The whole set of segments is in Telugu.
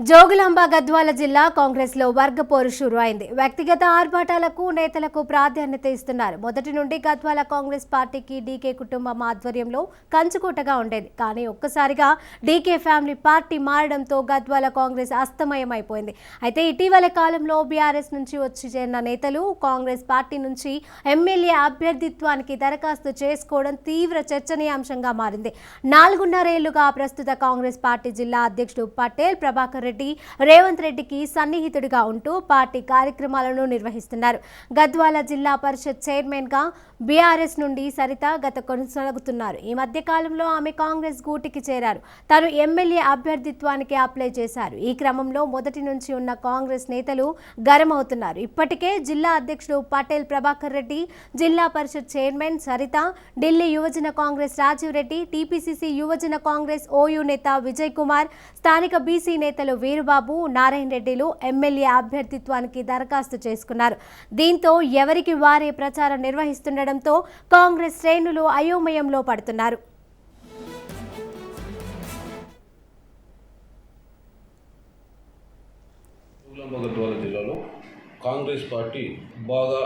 జోగులాంబ గద్వాల జిల్లా కాంగ్రెస్లో వర్గ పోరు షురు అయింది వ్యక్తిగత ఆర్భాటాలకు నేతలకు ప్రాధాన్యత ఇస్తున్నారు. మొదటి నుండి గద్వాల కాంగ్రెస్ పార్టీకి డీకే కుటుంబం ఆధ్వర్యంలో కంచుకోటగా ఉండేది. కానీ ఒక్కసారిగా డీకే ఫ్యామిలీ పార్టీ మారడంతో గద్వాల కాంగ్రెస్ అస్తమయమైపోయింది. అయితే ఇటీవల కాలంలో బీఆర్ఎస్ నుంచి వచ్చి చేరిన నేతలు కాంగ్రెస్ పార్టీ నుంచి ఎమ్మెల్యే అభ్యర్థిత్వానికి దరఖాస్తు చేసుకోవడం తీవ్ర చర్చనీయాంశంగా మారింది. నాలుగున్నరేళ్ళుగా ప్రస్తుత కాంగ్రెస్ పార్టీ జిల్లా అధ్యక్షుడు పటేల్ ప్రభాకర్ రెడ్డి రేవంత్ రెడ్డికి సన్నిహితుడిగా ఉంటూ పార్టీ కార్యక్రమాలను నిర్వహిస్తున్నారు. గద్వాల జిల్లా పరిషత్ చైర్మన్గా బీఆర్ఎస్ నుండి సరిత గత కొనసాగుతున్నారు. ఈ మధ్య కాలంలో ఆమె కాంగ్రెస్ గూటికి చేరారు. తాను ఎమ్మెల్యే అభ్యర్థిత్వానికి అప్లై చేశారు. ఈ క్రమంలో మొదటి నుంచి ఉన్న కాంగ్రెస్ నేతలు గరమవుతున్నారు ఇప్పటికే జిల్లా అధ్యక్షుడు పటేల్ ప్రభాకర్ రెడ్డి జిల్లా పరిషత్ చైర్మన్ సరిత ఢిల్లీ యువజన కాంగ్రెస్ రాజీవ్ రెడ్డి టీపీసీసీ యువజన కాంగ్రెస్ ఓయూ నేత విజయ్ కుమార్ స్థానిక బీసీ నేతలు ఎమ్మెల్యేలు వీరుబాబు నారాయణ రెడ్డిలు ఎమ్మెల్యే అభ్యర్థిత్వానికి దరఖాస్తు చేసుకున్నారు. దీంతో ఎవరికి వారే ప్రచారం నిర్వహిస్తుండటంతో కాంగ్రెస్ శ్రేణులు అయోమయంలో పడుతున్నారు. జిల్లాలో కాంగ్రెస్ పార్టీ బాగా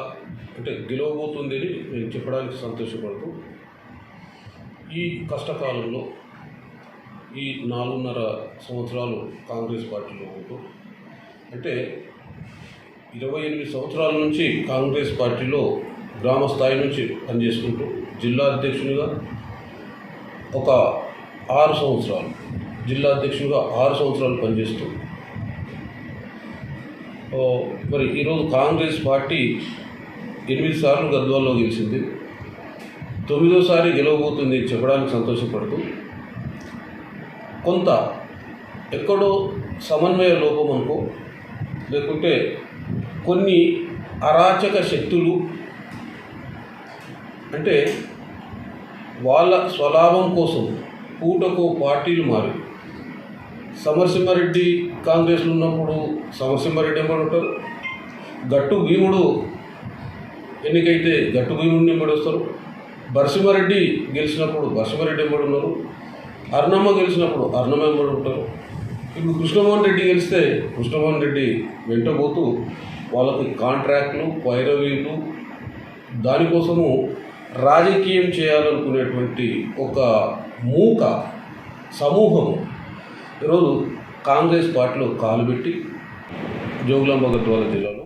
అంటే గెలవబోతుందని నేను చెప్పడానికి సంతోషపడుతూ ఈ కష్టకాలంలో ఈ నాలుగున్నర సంవత్సరాలు కాంగ్రెస్ పార్టీలో ఉంటూ అంటే ఇరవై ఎనిమిది సంవత్సరాల నుంచి కాంగ్రెస్ పార్టీలో గ్రామ స్థాయి నుంచి పనిచేసుకుంటూ జిల్లా అధ్యక్షునిగా ఒక ఆరు సంవత్సరాలు జిల్లా అధ్యక్షునిగా ఆరు సంవత్సరాలు పనిచేస్తూ. మరి ఈరోజు కాంగ్రెస్ పార్టీ ఎనిమిది సార్లు గద్వాల్లో గెలిచింది. తొమ్మిదోసారి గెలవబోతుంది చెప్పడానికి సంతోషపడుతూ కొంత ఎక్కడో సమన్వయ లోపం అనుకో లేకుంటే కొన్ని అరాచక శక్తులు అంటే వాళ్ళ స్వలాభం కోసం పూటకు పార్టీలు మారి. సమరసింహారెడ్డి కాంగ్రెస్లో ఉన్నప్పుడు సమరసింహారెడ్డి ఎంబడి ఉంటారు. గట్టు భీముడు ఎన్నికైతే గట్టు భీముడిని ఎంబడి వస్తారు. నరసింహారెడ్డి గెలిచినప్పుడు నరసింహారెడ్డి ఎంబడి ఉన్నారు. అర్ణమ్మ గెలిచినప్పుడు అర్ణమ్మ ఎంబడి ఉంటారు ఇప్పుడు కృష్ణమోహన్ రెడ్డి గెలిస్తే కృష్ణమోహన్ రెడ్డి వెంటబోతూ వాళ్ళకి కాంట్రాక్ట్లు పైరవీలు దానికోసము రాజకీయం చేయాలనుకునేటువంటి ఒక మూక సమూహము. ఈరోజు కాంగ్రెస్ పార్టీలో కాలు పెట్టి జోగులాంబ గద్వాల జిల్లా